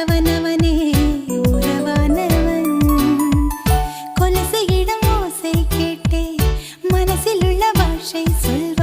உறவானவனே உறவானவன். கொலசையிடம் ஓசை கேட்டே மனசில் உள்ள பாஷை சொல்ற